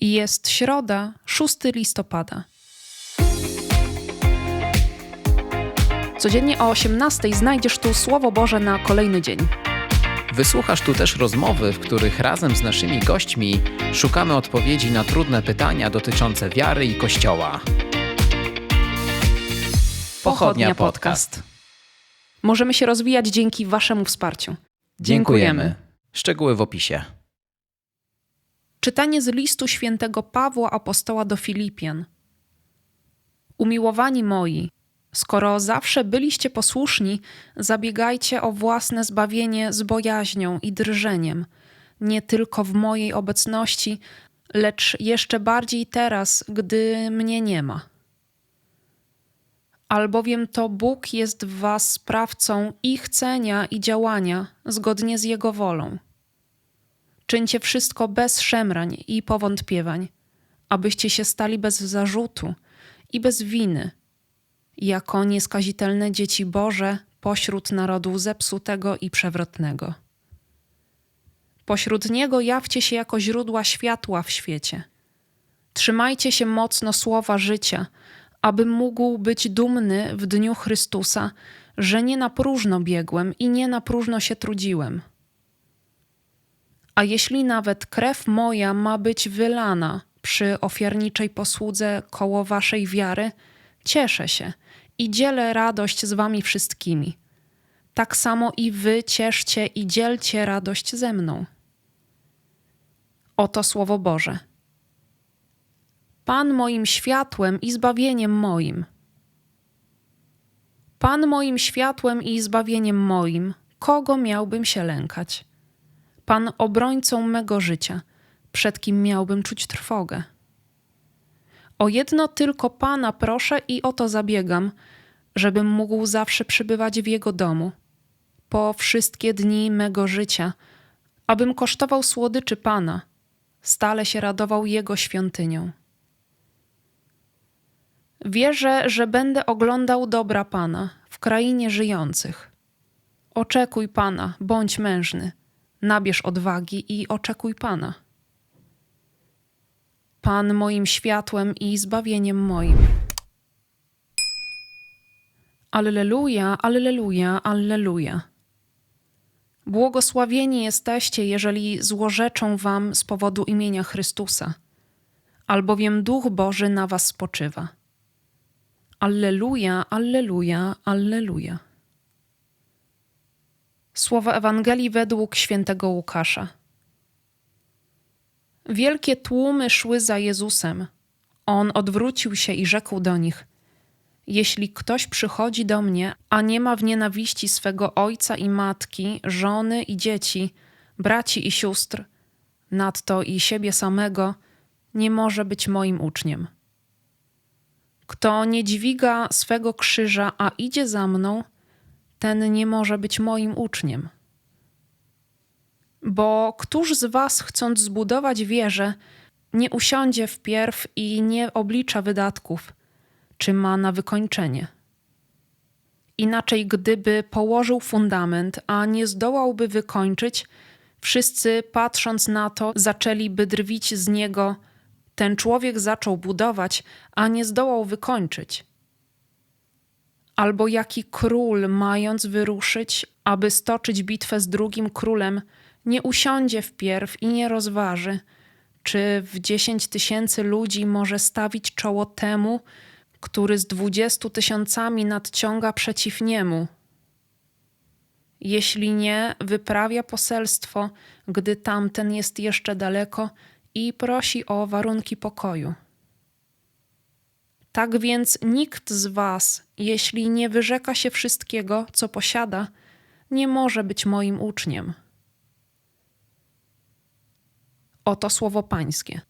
Jest środa, 6 listopada. Codziennie o 18 znajdziesz tu Słowo Boże na kolejny dzień. Wysłuchasz tu też rozmowy, w których razem z naszymi gośćmi szukamy odpowiedzi na trudne pytania dotyczące wiary i Kościoła. Pochodnia Podcast. Możemy się rozwijać dzięki Waszemu wsparciu. Dziękujemy. Szczegóły w opisie. Czytanie z listu świętego Pawła apostoła do Filipian. Umiłowani moi, skoro zawsze byliście posłuszni, zabiegajcie o własne zbawienie z bojaźnią i drżeniem, nie tylko w mojej obecności, lecz jeszcze bardziej teraz, gdy mnie nie ma. Albowiem to Bóg jest w was sprawcą i chcenia, i działania zgodnie z Jego wolą. Czyńcie wszystko bez szemrań i powątpiewań, abyście się stali bez zarzutu i bez winy, jako nieskazitelne dzieci Boże pośród narodu zepsutego i przewrotnego. Pośród niego jawcie się jako źródła światła w świecie. Trzymajcie się mocno słowa życia, abym mógł być dumny w dniu Chrystusa, że nie na próżno biegłem i nie na próżno się trudziłem. A jeśli nawet krew moja ma być wylana przy ofiarniczej posłudze koło waszej wiary, cieszę się i dzielę radość z wami wszystkimi. Tak samo i wy cieszcie i dzielcie radość ze mną. Oto słowo Boże. Pan moim światłem i zbawieniem moim. Pan moim światłem i zbawieniem moim, kogo miałbym się lękać? Pan obrońcą mego życia, przed kim miałbym czuć trwogę. O jedno tylko Pana proszę i o to zabiegam, żebym mógł zawsze przybywać w Jego domu, po wszystkie dni mego życia, abym kosztował słodyczy Pana, stale się radował Jego świątynią. Wierzę, że będę oglądał dobra Pana w krainie żyjących. Oczekuj Pana, bądź mężny, nabierz odwagi i oczekuj Pana. Pan moim światłem i zbawieniem moim. Alleluja, alleluja, alleluja. Błogosławieni jesteście, jeżeli złorzeczą wam z powodu imienia Chrystusa, albowiem Duch Boży na was spoczywa. Alleluja, alleluja, alleluja. Słowa Ewangelii według świętego Łukasza. Wielkie tłumy szły za Jezusem. On odwrócił się i rzekł do nich: Jeśli ktoś przychodzi do mnie, a nie ma w nienawiści swego ojca i matki, żony i dzieci, braci i sióstr, nadto i siebie samego, nie może być moim uczniem. Kto nie dźwiga swego krzyża, a idzie za mną, ten nie może być moim uczniem. Bo któż z was, chcąc zbudować wieżę, nie usiądzie wpierw i nie oblicza wydatków, czy ma na wykończenie? Inaczej, gdyby położył fundament, a nie zdołałby wykończyć, wszyscy patrząc na to, zaczęliby drwić z niego. Ten człowiek zaczął budować, a nie zdołał wykończyć. Albo jaki król, mając wyruszyć, aby stoczyć bitwę z drugim królem, nie usiądzie wpierw i nie rozważy, czy w dziesięć tysięcy ludzi może stawić czoło temu, który z dwudziestu tysiącami nadciąga przeciw niemu. Jeśli nie, wyprawia poselstwo, gdy tamten jest jeszcze daleko i prosi o warunki pokoju. Tak więc nikt z was, jeśli nie wyrzeka się wszystkiego, co posiada, nie może być moim uczniem. Oto słowo Pańskie.